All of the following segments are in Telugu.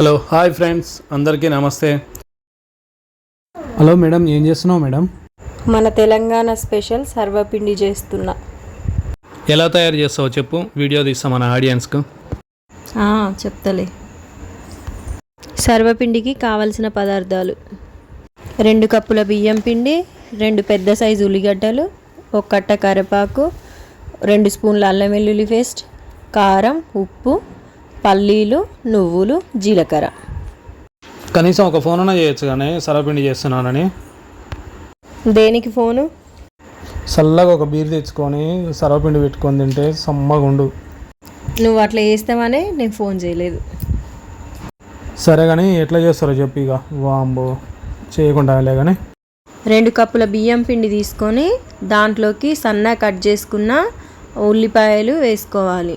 హలో హాయ్ ఫ్రెండ్స్ అందరికీ నమస్తే. హలో మేడం ఏం చేస్తున్నావు మేడం? మన తెలంగాణ స్పెషల్ సర్వపిండి చేస్తున్నా. ఎలా తయారు చేస్తావో చెప్పు వీడియో తీస్తాం మన ఆడియన్స్కు. ఆ, చెప్తలే. సర్వపిండికి కావలసిన పదార్థాలు. రెండు కప్పుల బియ్యం పిండి రెండు పెద్ద సైజు ఉల్లిగడ్డలు ఒక కట్ట కరివేపాకు రెండు స్పూన్ల అల్లం వెల్లుల్లి పేస్ట్ కారం ఉప్పు పల్లీలు నువ్వులు జీలకర్ర. కనీసం ఒక ఫోన్ అన్నా చేయొచ్చు కానీ సరపిండి చేస్తున్నానని. దేనికి ఫోను? చల్లగా ఒక బీర్ తెచ్చుకొని సర్వపిండి పెట్టుకొని తింటే సమ్మగా ఉండు. నువ్వు అట్లా చేస్తావనే నేను ఫోన్ చేయలేదు. సరే కానీ ఎట్లా చేస్తారో చెప్పు ఇక. వాంబో చేయకుండా కానీ. రెండు కప్పుల బియ్యం పిండి తీసుకొని దాంట్లోకి సన్నగా కట్ చేసుకున్న ఉల్లిపాయలు వేసుకోవాలి.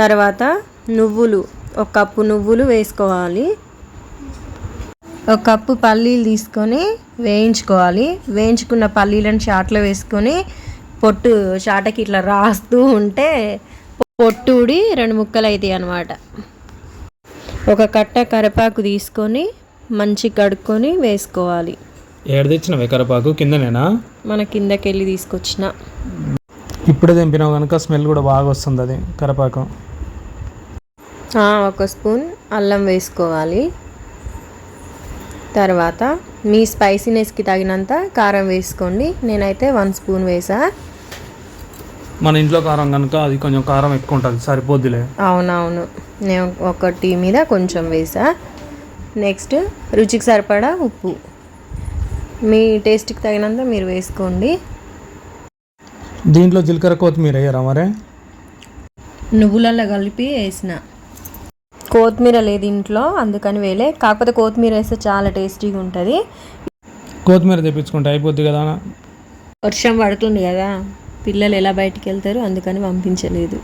తర్వాత నువ్వులు. ఒక కప్పు నువ్వులు వేసుకోవాలి. ఒక కప్పు పల్లీలు తీసుకొని వేయించుకోవాలి. వేయించుకున్న పల్లీలను చాట్లో వేసుకొని పొట్టు చాటకి ఇట్లా రాస్తూ ఉంటే పొట్టు ఊడి రెండు ముక్కలు అవుతాయి అన్నమాట. ఒక కట్ట కరివేపాకు తీసుకొని మంచి కడుక్కొని వేసుకోవాలి. ఏడు తెచ్చినవే కరపాకు కిందనేనా? మన కిందకెళ్ళి తీసుకొచ్చిన. ఇప్పుడే తెంపినావు కనుక స్మెల్ కూడా బాగా వస్తుంది అది కరపాకు ఒక స్పూన్ అల్లం వేసుకోవాలి. తర్వాత మీ స్పైసీనెస్కి తగినంత కారం వేసుకోండి. నేనైతే వన్ స్పూన్ వేసా. మన ఇంట్లో కారం కనుక అది కొంచెం కారం ఎక్కువ ఉంటుంది సరిపోద్దిలే. అవునవును. నేను ఒకటి మీద కొంచెం వేసా. నెక్స్ట్ రుచికి సరిపడా ఉప్పు. మీ టేస్ట్కి తగినంత మీరు వేసుకోండి. దీంట్లో జీలకర్ర కొత్తిమీర వేయరా మరే? నువ్వులలో కలిపి వేసిన. కొత్తిమీర లేదు ఇంట్లో అందుకని వేలే కాకపోతే కొత్తిమీర వేస్తే చాలా టేస్టీగా ఉంటుంది. కొత్తిమీర తెప్పించుకుంటే అయిపోద్ది కదా వర్షం పడుతుంది కదా పిల్లలు ఎలా బయటికి వెళ్తారు అందుకని పంపించలేదు.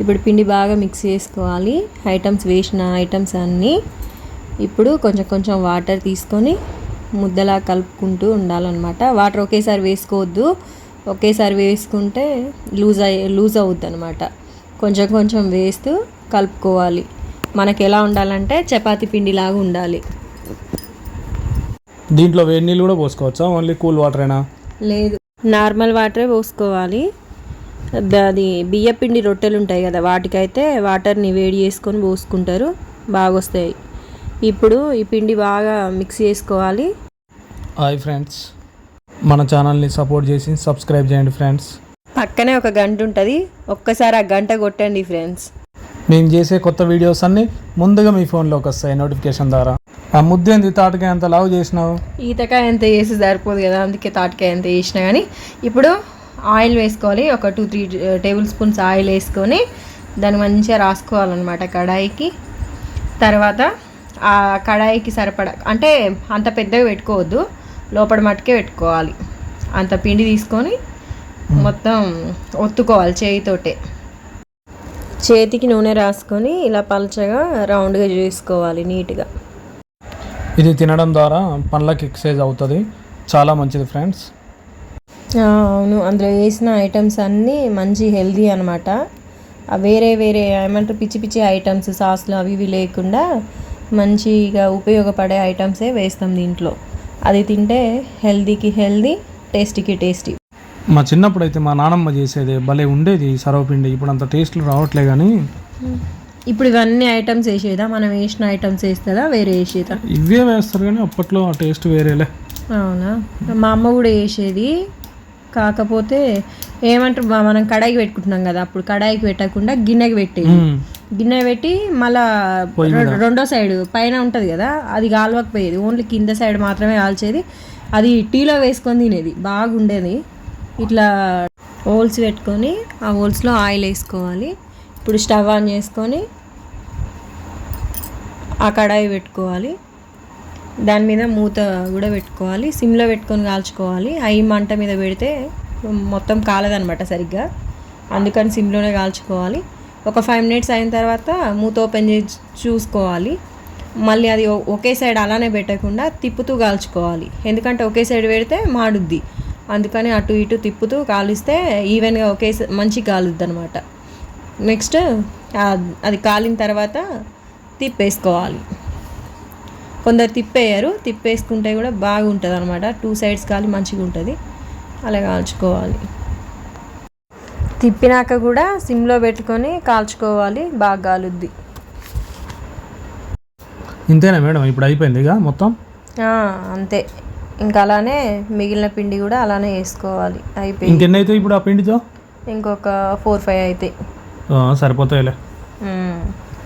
ఇప్పుడు పిండి బాగా మిక్స్ చేసుకోవాలి. ఐటమ్స్ వేసిన ఐటమ్స్ అన్నీ ఇప్పుడు కొంచెం కొంచెం వాటర్ తీసుకొని ముద్దలా కలుపుకుంటూ ఉండాలన్నమాట. వాటర్ ఒకేసారి వేసుకోవద్దు. ఒకేసారి వేసుకుంటే లూజ్ అయ్యి లూజ్ అవుద్ది అనమాట కొంచెం కొంచెం వేస్తూ కలుపుకోవాలి. మనకి ఎలా ఉండాలంటే చపాతీ పిండిలాగా ఉండాలి. దీంట్లో వేడి నీళ్ళు కూడా పోసుకోవచ్చా? Only cool వాటరేనా? లేదు. నార్మల్ వాటరే పోసుకోవాలి. అది బియ్యపిండి రొట్టెలు ఉంటాయి కదా వాటికైతే వాటర్ని వేడి చేసుకొని పోసుకుంటారు. బాగా వస్తాయి ఇప్పుడు ఈ పిండి బాగా మిక్స్ చేసుకోవాలి. Hi friends. మన ఛానల్ని సపోర్ట్ చేసి సబ్స్క్రైబ్ చేయండి ఫ్రెండ్స్. పక్కనే ఒక గంట ఉంటుంది. ఒక్కసారి ఆ గంట కొట్టండి ఫ్రెండ్స్. మేము చేసే కొత్త వీడియోస్ అన్నీ ముందుగా మీ ఫోన్లోకి వస్తాయి నోటిఫికేషన్ ద్వారా. ఆ ముద్దేంది తాటకాయ అంత లావు చేసినావు? ఈతకాయ ఎంత వేసి సరిపోదు కదా అందుకే తాటికాయ ఎంత వేసినా కానీ ఇప్పుడు ఆయిల్ వేసుకోవాలి. ఒక two three tablespoons oil వేసుకొని దాన్ని మంచిగా రాసుకోవాలన్నమాట కడాయికి. తర్వాత ఆ కడాయికి సరిపడా అంటే అంత పెద్దగా పెట్టుకోవద్దు లోపల మట్టుకే పెట్టుకోవాలి. అంత పిండి తీసుకొని మొత్తం ఒత్తుకోవాలి చేయితోటే. చేతికి నూనె రాసుకొని ఇలా పలచగా రౌండ్గా చేసుకోవాలి నీట్గా. ఇది తినడం ద్వారా పండ్లకి ఎక్సర్సైజ్ అవుతుంది. చాలా మంచిది ఫ్రెండ్స్. అవును. అందులో వేసిన ఐటమ్స్ అన్నీ మంచి హెల్దీ అనమాట వేరే వేరే ఏమంటారు పిచ్చి పిచ్చి ఐటమ్స్ సాస్లు అవి ఇవి లేకుండా మంచిగా ఉపయోగపడే ఐటమ్సే వేస్తాం దీంట్లో. అది తింటే హెల్దీకి హెల్దీ టేస్టీకి టేస్టీ. మా చిన్నప్పుడు అయితే మా నానమ్మ చేసేది భలే ఉండేది సర్వపిండి. ఇప్పుడు అంత టేస్ట్లు రావట్లే కానీ ఇప్పుడు ఇవన్నీ ఐటమ్స్ వేసేదా? మనం వేసిన ఐటమ్స్ వేస్తుందా? వేరే వేసేదా? ఇవే వేస్తారు కానీ అప్పట్లో ఆ టేస్ట్ వేరేలే. అవునా? మా అమ్మ కూడా వేసేది కాకపోతే ఏమంటారు మనం కడాయికి పెట్టుకుంటున్నాం కదా అప్పుడు కడాయికి పెట్టకుండా గిన్నెకి పెట్టేది. మ్మ్. గిన్నె పెట్టి మళ్ళా రెండో సైడ్ పైన ఉంటుంది కదా అది కాలవకపోయేది. ఓన్లీ కింద సైడ్ మాత్రమే కాల్చేది. అది టీలో వేసుకొని తినేది. బాగుండేది. ఇట్లా హోల్స్ పెట్టుకొని ఆ హోల్స్లో ఆయిల్ వేసుకోవాలి. ఇప్పుడు స్టవ్ ఆన్ చేసుకొని ఆ కడాయి పెట్టుకోవాలి. దాని మీద మూత కూడా పెట్టుకోవాలి. సిమ్లో పెట్టుకొని కాల్చుకోవాలి. అవి మంట మీద పెడితే మొత్తం కాలదనమాట సరిగ్గా. అందుకని సిమ్లోనే కాల్చుకోవాలి. ఒక ఫైవ్ మినిట్స్ అయిన తర్వాత మూత ఓపెన్ చేసి చూసుకోవాలి. మళ్ళీ అది ఒకే సైడ్ అలానే పెట్టకుండా తిప్పుతూ కాల్చుకోవాలి. ఎందుకంటే ఒకే సైడ్ పెడితే మాడుద్ది. అందుకని అటు ఇటు తిప్పుతూ కాలిస్తే ఈవెన్గా ఒకే మంచి కాలుద్ది అనమాట నెక్స్ట్ అది కాలిన తర్వాత తిప్పేసుకోవాలి. కొందరు తిప్పేయరు తిప్పేసుకుంటే కూడా బాగుంటుంది అనమాట టూ సైడ్స్ కాలి మంచిగా ఉంటుంది అలా కాల్చుకోవాలి. తిప్పినాక కూడా సిమ్లో పెట్టుకొని కాల్చుకోవాలి బాగా కాలుద్ది. ఇంతేనా మేడం? ఇప్పుడు అయిపోయింది ఇక మొత్తం? అంతే. ఇంకా అలానే మిగిలిన పిండి కూడా అలానే వేసుకోవాలి. అయిపోయింది. ఇంకెన్ని అవుతాయి ఇప్పుడు ఆ పిండితో? ఇంకొక ఫోర్ ఫైవ్ అయితే. సరిపోతాయిలే.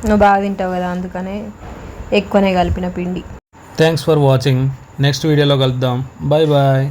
నువ్వు బాగా తింటావు కదా అందుకనే ఎక్కువనే కలిపిన పిండి. థ్యాంక్స్ ఫర్ వాచింగ్ నెక్స్ట్ వీడియోలో కలుద్దాం. Bye bye